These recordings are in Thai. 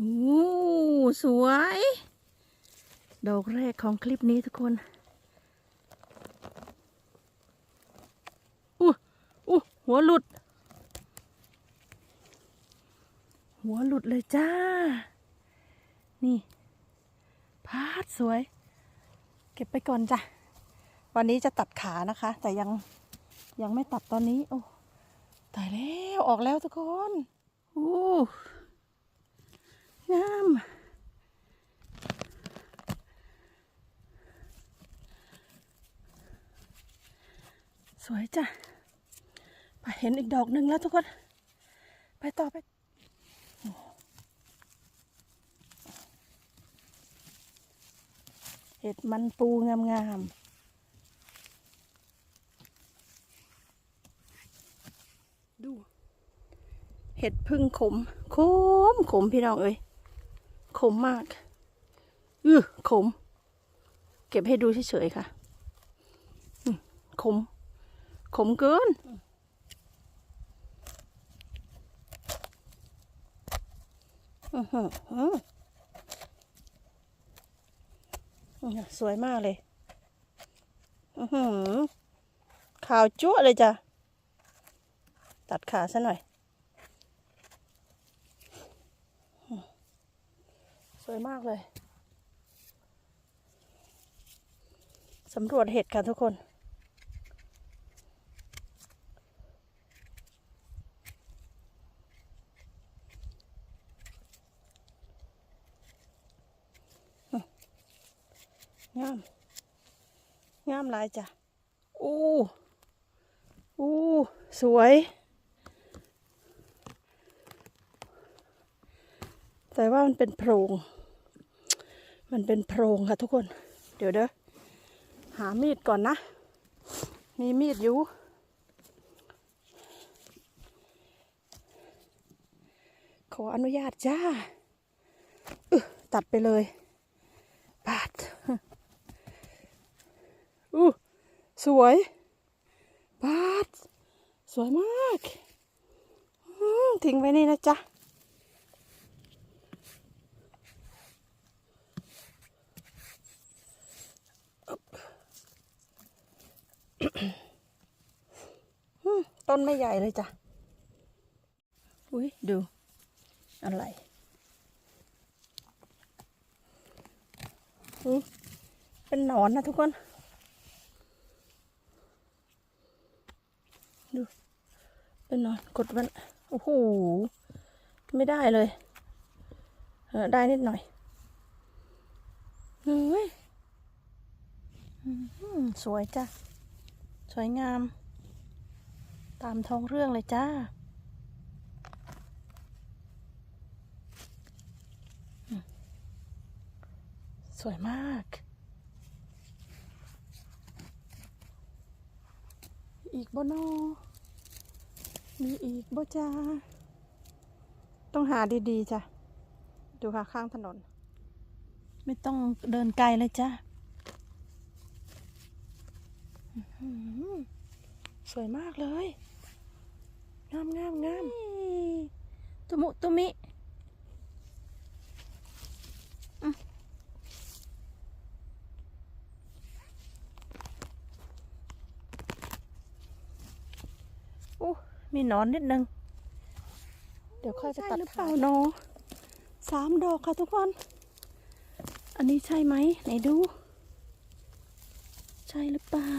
โอ้สวย ดอกแรกของคลิปนี้ทุกคนอู้อู้หัวหลุด หัวหลุดเลยจ้า นี่พาดสวย เก็บไปก่อนจ้ะ วันนี้จะตัดขานะคะ แต่ยังยังไม่ตัดตอนนี้ โอ้ตายแล้วออกแล้วทุกคนโอ้ งามสวยจ้ะไปเห็นอีกดอกหนึ่งแล้วทุกคน ไปต่อไปเห็ดมันปูงามๆดู เห็ดพึ่งขมขมขมพี่น้องเอ้ย ขมมาก อือขม เก็บให้ดูเฉยๆค่ะอืมขม ขมเกินอือหืออื้ออื้อหือสวยมากเลยอือหือขาวจั่วะเลยจ้ะ ตัดขาซะหน่อย วยมากเลยสำรวจเห็ดค่ะทุกคน งาม งามหลายจ้ะ อู้ อู้ สวย แต่ว่ามันเป็นโพรง มันเป็นโพรงค่ะทุกคน เดี๋ยวเด้อหามีดก่อนนะ มีมีดอยู่ ขออนุญาตจ้าตัดไปเลยปาดอู้สวยปาด สวยมาก ทิ้งไว้นี่นะจ๊ะ อืม ต้นไม่ใหญ่เลยจ้ะ อุ้ยดู อะไรอุ๊ยเป็นหนอนนะทุกคน ดู เป็นหนอนกดมัน โอ้โห ไม่ได้เลยเออได้นิดหน่อยเฮ้ยอืมสวยจ้ะ สวยงาม ตามท้องเรื่องเลยจ้า สวยมาก อีกบ่นอมีอีกบ่จ้า ต้องหาดี ๆ จ้ะ ดูค่ะ ข้างถนน ไม่ต้องเดินไกลเลยจ้าสวยมากเลย งามงามงามตุมุตุมิอู้มีหนอนนิดนึง เดี๋ยวค่อยไปตัดหรือเปล่าเนาะสามดอกค่ะทุกคน อันนี้ใช่ไหมไหนดู ใช่หรือเปล่า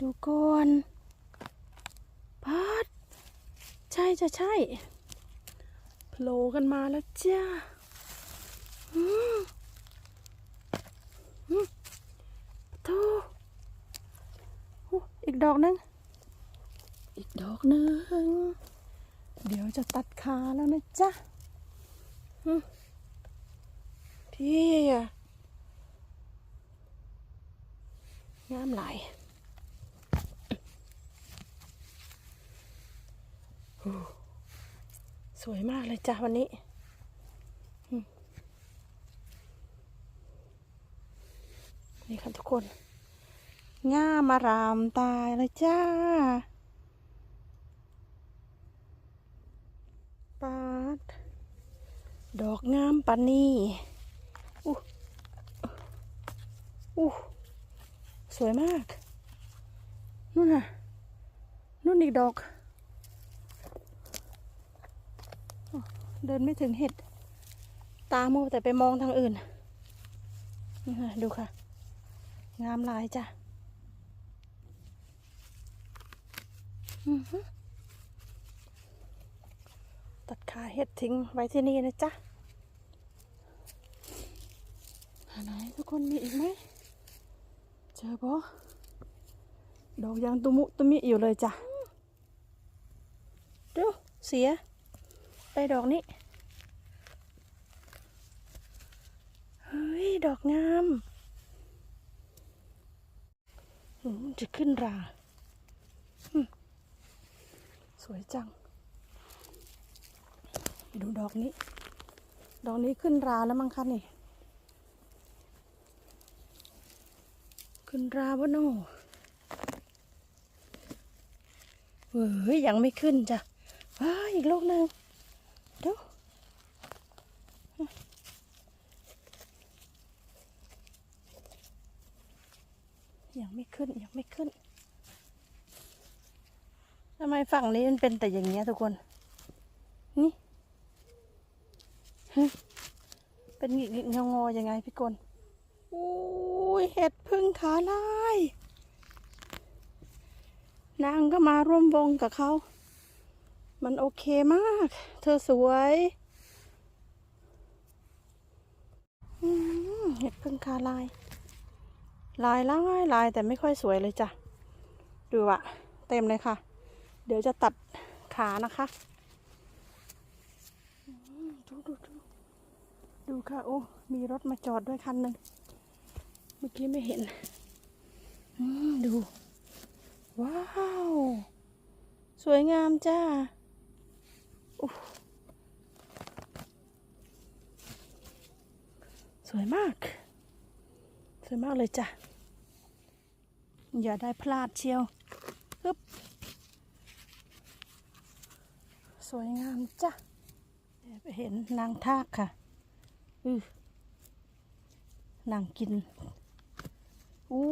ดูก่อน พัดใช่จะใช่โผล่กันมาแล้วจ้าอืมอืมโธ่อู้อีกดอกหนึง อีกดอกหนึ่งเดี๋ยวจะตัดขาแล้วนะจ๊ะอืมพี่อะงามหลายโอ้ สวยมากเลยจ้ะวันนี้นี่ค่ะทุกคน ง่ามารามตายเลยจ้าปาด ดอกงามปานนี่อู้อู้สวยมาก นู่นน่ะ นู่นอีกดอกอ้อ เดินไม่ถึงเห็ด ตาโมวแต่ไปมองทางอื่น ดูค่ะ งามหลายจ้ะตัดขาเห็ดทิ้งไว้ที่นี่นะจ๊ะหาไหนทุกคนมีอีกไหม เจอปะดอกยังตุมุตุมิอยู่เลยจ้ะดูเสีย ได้ดอกนี้ เฮ้ย ดอกงามจะขึ้นรา สวยจัง ดูดอกนี้ ดอกนี้ขึ้นราแล้วมั้งคะนี่ ขึ้นราบโนเฮ้ยยังไม่ขึ้นจ้ะว้าอีกลูกหนึ่ง ยังไม่ขึ้น ยังไม่ขึ้นทำไมฝั่งนี้มันเป็นแต่อย่างเงี้ยทุกคน นี่เป็นหงิกหงิกงองอยังไงพี่กลอุ้ยเห็ดพึ่งขาลายนางก็มาร่วมวงกับเขา มันโอเคมาก เธอสวยอืม เห็ดพึ่งขาลาย ลายลายลายแต่ไม่ค่อยสวยเลยจ้ะ ดูอะเต็มเลยค่ะ เดี๋ยวจะตัดขานะคะดูดูดูดูค่ะ โอ้ มีรถมาจอดด้วยคันหนึ่งเมื่อกี้ไม่เห็นดู ว้าว สวยงามจ้าอุ๊ย สวยมาก สวยมากเลยจ้ะ อย่าได้พลาดเชียวฮึบสวยงามจ้ะไปเห็นนางทากค่ะอือนางกิน อู้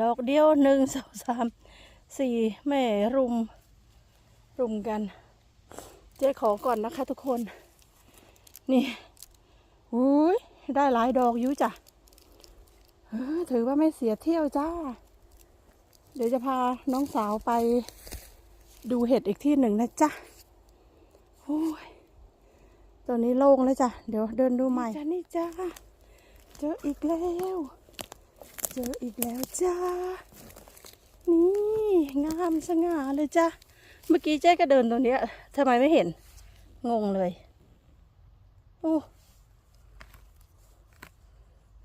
ดอกเดียวหนึ่งสองสามสี่แม่รุม รุมกัน เจ๊ขอก่อนนะคะทุกคน นี่ อุ้ยได้หลายดอกอยู่จ้ะเออถือว่าไม่เสียเที่ยวจ้า เดี๋ยวจะพาน้องสาวไปดูเห็ดอีกที่หนึ่งนะจ๊ะโอ้ยตอนนี้โล่งแล้วจ้ะ เดี๋ยวเดินดูใหม่จ้านี่จ้า เจออีกแล้ว เจออีกแล้วจ้า นี่งามสง่าเลยจ้าเมื่อกี้เจ๊ก็เดินตรงเนี้ยทำไมไม่เห็น งงเลย โอ้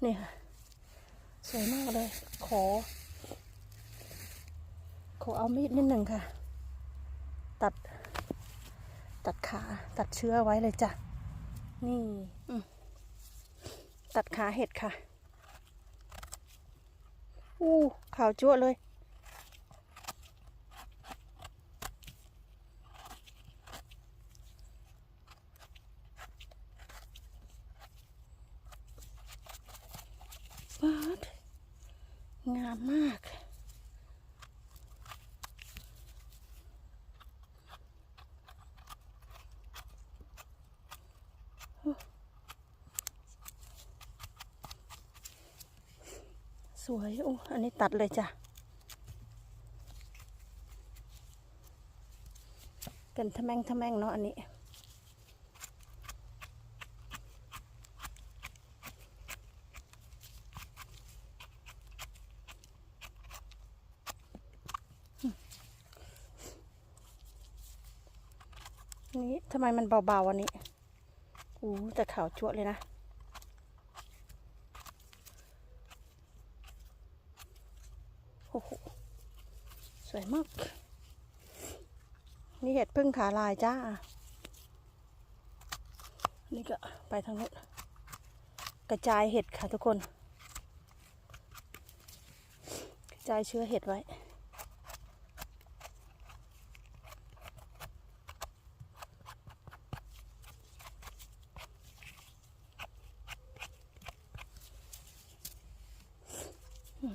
นี่ค่ะ สวยมากเลย ขอ ขอเอามีดนิดหนึ่งค่ะ ตัด ตัดขา ตัดเชื้อไว้เลยจ้ะ นี่ตัดขาเห็ดค่ะ อู้ขาวจั่วเลย ฟาด งามมาก สวยโอ้อันนี้ตัดเลยจ้ะเป็นทะแมงทะแมงเนาะอันนี้ นี่ทำไมมันเบาๆอันนี้อู้แต่ขาวจั่วเลยนะ โอ้โห สวยมาก นี่เห็ดพึ่งขาลายจ้า นี่ก็ไปทางนู้นกระจายเห็ดค่ะทุกคน กระจายเชื้อเห็ดไว้ อ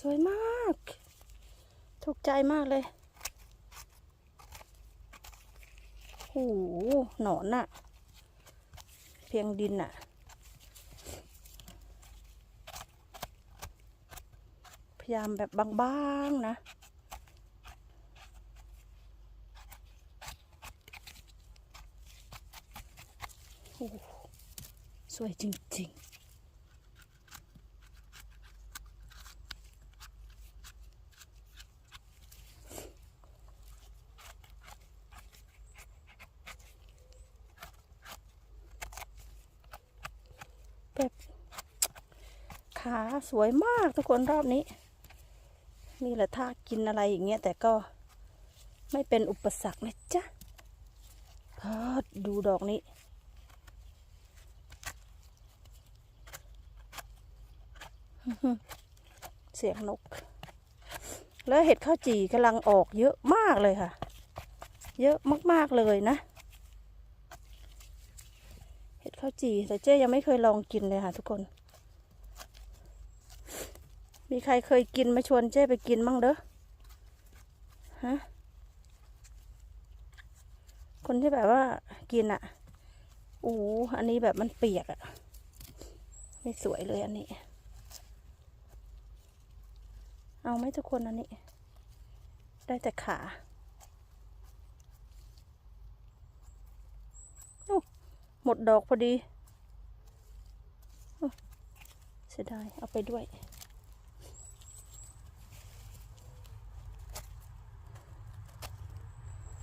สวยมาก ถูกใจ มากเลยโอ้โหหนอนน่ะเพียงดินน่ะพยายามแบบบางๆนะสวยจริงๆ ขาสวยมากทุกคนรอบนี้ นี่แหละถ้ากินอะไรอย่างเงี้ยแต่ก็ไม่เป็นอุปสรรคนะจ๊ะพอดดูดอกนี้ เสียงนก แล้วเห็ดข้าวจี่กำลังออกเยอะมากเลยค่ะ เยอะมากๆเลยนะ เห็ดข้าวจี่แต่เจ๊ยังไม่เคยลองกินเลยค่ะทุกคน มีใครเคยกินมาชวนเจ๊ไปกินบ้างเด้อฮะคนที่แบบว่ากินอะ่ะอู้อันนี้แบบมันเปียกอะ่ะไม่สวยเลยอันนี้ เอาไหมทุกคนอันนี้ ได้แต่ขาโอ้หมดดอกพอดีเสียดายเอาไปด้วย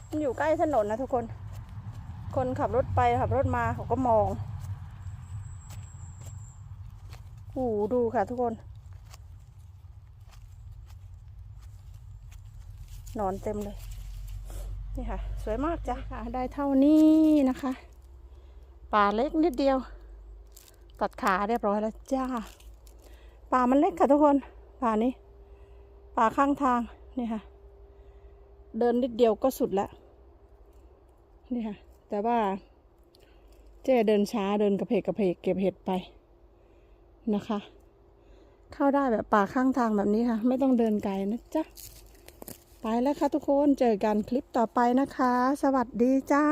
มันอยู่ใกล้ถนนนะทุกคน คนขับรถไปขับรถมาเขาก็มองโอ้โหดูค่ะทุกคน นอนเต็มเลย นี่ค่ะ สวยมากจ้ะค่ะ ได้เท่านี้นะคะ ป่าเล็กนิดเดียว ตัดขาเรียบร้อยแล้วจ้า ป่ามันเล็กค่ะทุกคน ป่านี้ ป่าข้างทาง นี่ค่ะ เดินนิดเดียวก็สุดละนี่ค่ะ แต่ว่าเจ๊เดินช้าเดินกระเพกกระเพกเก็บเห็ดไปนะคะ เข้าได้แบบป่าข้างทางแบบนี้ค่ะ ไม่ต้องเดินไกลนะจ๊ะ ไปแล้วค่ะทุกคนเจอกันคลิปต่อไปนะคะ สวัสดีจ้า